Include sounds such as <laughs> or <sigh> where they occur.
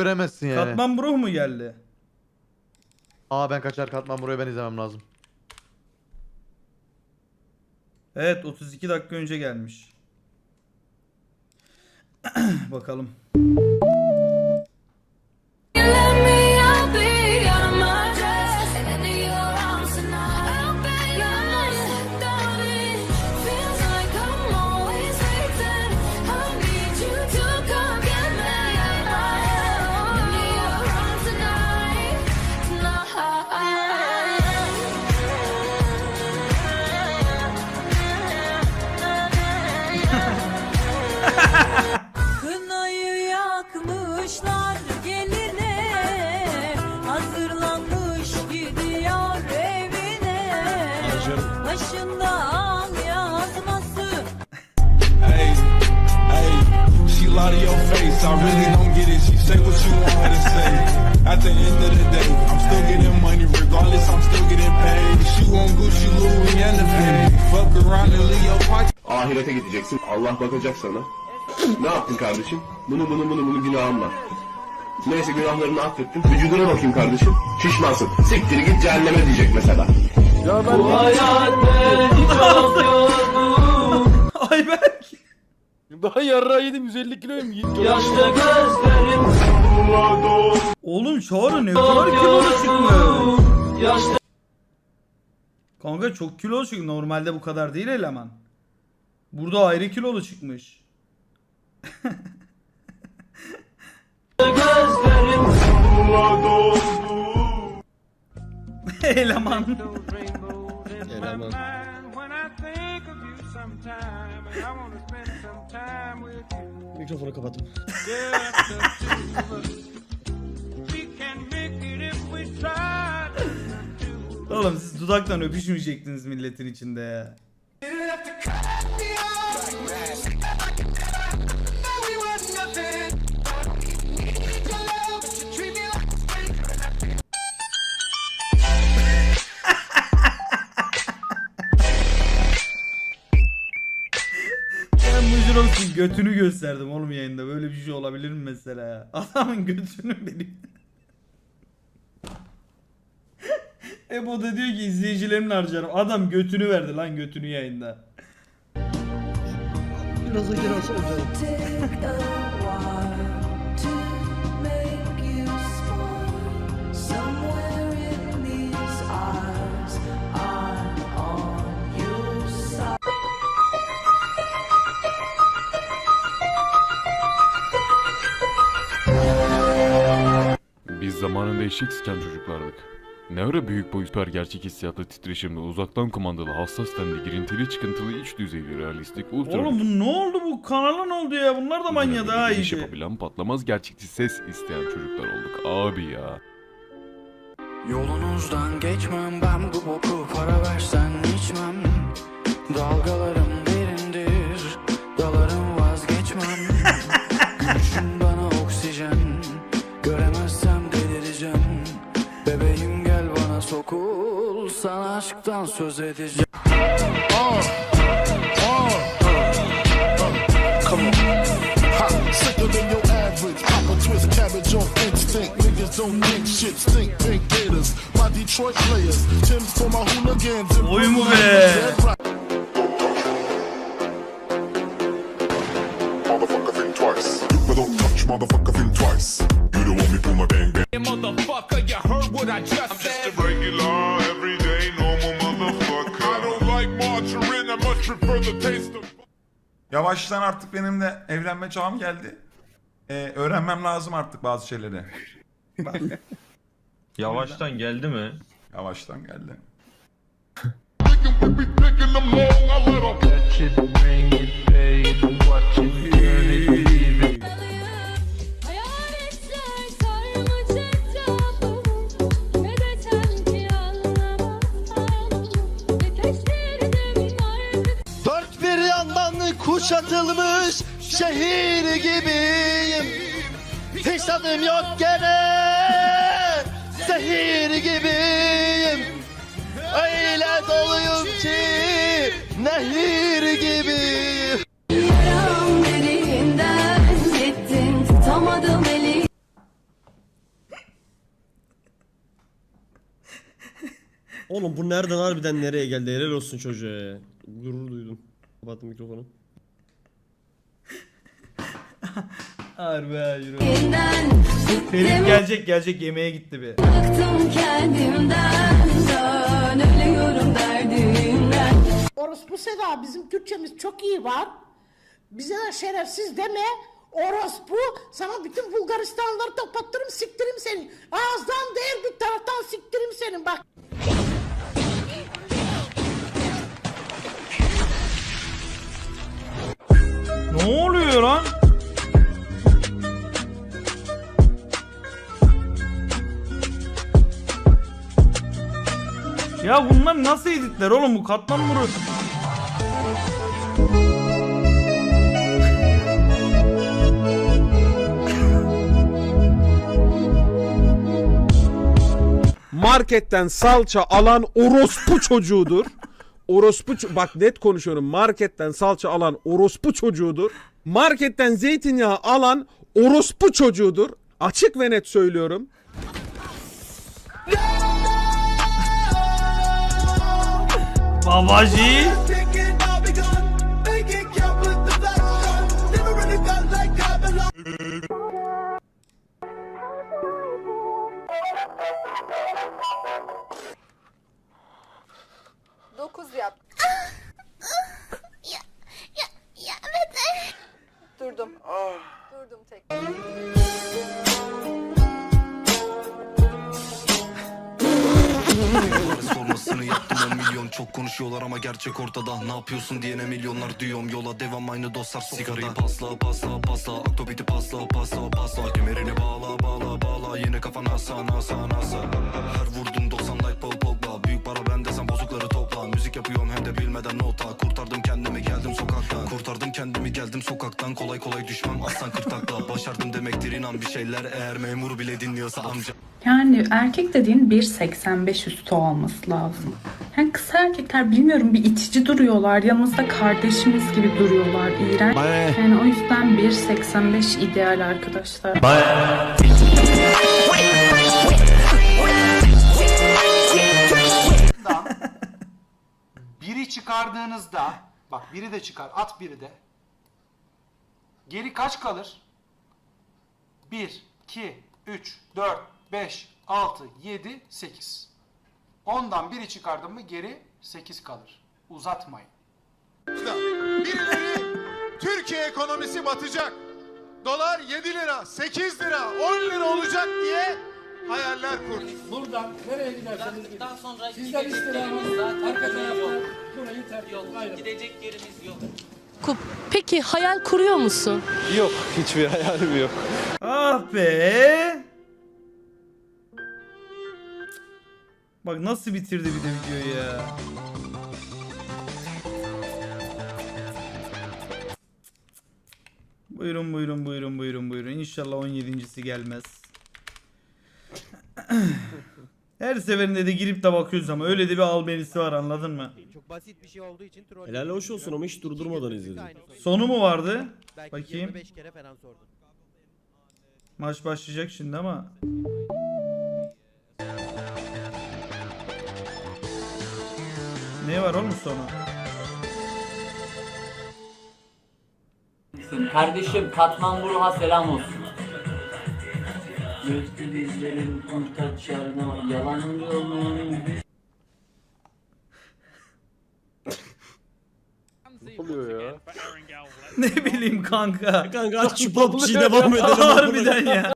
göremezsin yani. Katman Bruh mu geldi? Aa ben kaçar katman burayı ben izlemem lazım. Evet 32 dakika önce gelmiş. <clears throat> Bakalım. Başında al yazması Hey, hey, she lie to your face. I really don't get it. She say what you want her to say. At the end of the day, I'm still getting money regardless. I'm still getting paid. She want Gucci, Louis, and the Fendi. Fuck around and leave your pocket. Ahirete gideceksin. Allah bakacak sana. ne yaptın kardeşim? Bunu bunu bunu bunu günahım var. Neyse günahlarını affettim. Vücuduna bakayım kardeşim. Şişmansın. Siktir git cehenneme diyecek mesela. Ayberk. <laughs> Daha yarrağı yedim 150 kiloyum. Oğlum Çağrı ne kadar kilolu çıkmış. Kanka çok kilolu çıkmış. Normalde bu kadar değil eleman. Burada ayrı kilolu çıkmış. <laughs> eleman. Mikrofonu kapattım. Oğlum siz dudaktan öpüşmeyecektiniz milletin içinde ya. Olsun götünü gösterdim oğlum yayında. Böyle bir şey olabilir mi mesela ya? <laughs> Adamın götünü benim. <laughs> Ebo da diyor ki izleyicilerimle harcarım. Adam götünü verdi lan götünü yayında. Biraz da geri alsana <laughs> Biz zamanında eşek sıçan çocuklardık. Ne ara büyük boy süper gerçek hissiyatlı titreşimli uzaktan kumandalı hassas tenli girintili çıkıntılı iç düzeyli realistik ultra Oğlum bu ne oldu bu kanala ne oldu ya? Bunlar da manyadı ha iş iyice. yapabilen patlamaz gerçekçi ses isteyen çocuklar olduk abi ya. Yolunuzdan geçmem ben bu boku para versen içmem Dalgalarım derindir dalarım vazgeçmem <laughs> Gülüşün aşktan söz edeceğim Come on. Ha, sicker than your average. Pop a twist cabbage on instinct. Niggas don't think shit stink. Pink gators. My Detroit players. Tim's for my hooligans. and Oy mu Brooklyn be? Motherfucker think twice. You don't touch motherfucker think twice. You don't want me pull my bang bang. Motherfucker, you heard what I just said. regular, Yavaştan artık benim de evlenme çağım geldi. Ee, öğrenmem lazım artık bazı şeyleri. Yavaştan geldi mi? Yavaştan geldi. kuşatılmış şehir gibiyim Hiç tadım yok gene zehir gibiyim Öyle doluyum ki nehir gibiyim Yaram derinden gittin tutamadım eli Oğlum bu nereden harbiden nereye geldi? Helal olsun çocuğa. Gurur duydum. Kapattım mikrofonu. <laughs> Harbi ha yürü. Ferit gelecek gelecek yemeğe gitti bir. bıktım kendimden Dön ölüyorum derdimden Orospu Seda bizim Türkçemiz çok iyi var. Bize de şerefsiz deme. Orospu sana bütün Bulgaristanlıları toplattırım siktirim seni. Ağızdan değil bir taraftan siktirim seni bak. Ne oluyor lan? Ya bunlar nasıl editler oğlum bu katman muru? marketten salça alan orospu çocuğudur. Orospu ço- bak net konuşuyorum. Marketten salça alan orospu çocuğudur. Marketten zeytinyağı alan orospu çocuğudur. Açık ve net söylüyorum. Babacı. Dokuz yap. Durdum. Durdum tek. Sormasını yaptım 10 milyon. Çok konuşuyorlar ama gerçek ortada. Ne yapıyorsun diyene milyonlar diyorum Yola devam aynı dostlar sofrada Sigarayı pasla pasla pasla. Aktopiti pasla pasla pasla. Kemerini bağla bağla bağla. Yine kafan asa nasa nasa. Her vurdum 90 like Paul Pogba Büyük para bende sen bozukları topla. Müzik yapıyorum hem de bilmeden nota. Kurtardım kendimi geldim sokaktan. Kurtardım kendimi geldim sokaktan. Kolay kolay düşmem aslan kırtakla. Başardım demektir inan bir şeyler. Eğer memur bile dinliyorsa amca Yani erkek dediğin 1.85 üstü olması lazım. Yani kısa erkekler bilmiyorum bir itici duruyorlar. Yanımızda kardeşimiz gibi duruyorlar. İğrenç. Yani o yüzden 1.85 ideal arkadaşlar. Biri çıkardığınızda bak biri de çıkar at biri de. Geri kaç kalır? 1, 2, 3, 4, 5, 6, 7, 8. 10'dan biri çıkardın mı geri 8 kalır. Uzatmayın. Birileri Türkiye ekonomisi batacak. Dolar 7 lira, 8 lira, 10 lira olacak diye hayaller kurdu. Buradan nereye giderseniz gidin. Sizden istirhamımız arka tarafta burayı terk edin. Gidecek yerimiz yok. Peki hayal kuruyor musun? Yok hiçbir hayalim yok. Ah be. Bak nasıl bitirdi bir de videoyu ya. Buyurun buyurun buyurun buyurun buyurun. İnşallah 17.si gelmez. <clears throat> Her seferinde de girip de bakıyoruz ama öyle de bir albenisi var anladın mı? Çok basit bir şey olduğu için troll. Helal hoş olsun ama hiç durdurmadan izledim. Sonu mu vardı? Belki Bakayım. 25 kere falan sordum. Maç başlayacak şimdi ama. Ne var oğlum sonu? Kardeşim Katmanburu'ha selam olsun. Göktü bizlerin kurtaçlarına yalan yolun ne bileyim kanka. Kanka aç şu PUBG'yi devam <laughs> edelim. Harbiden ya.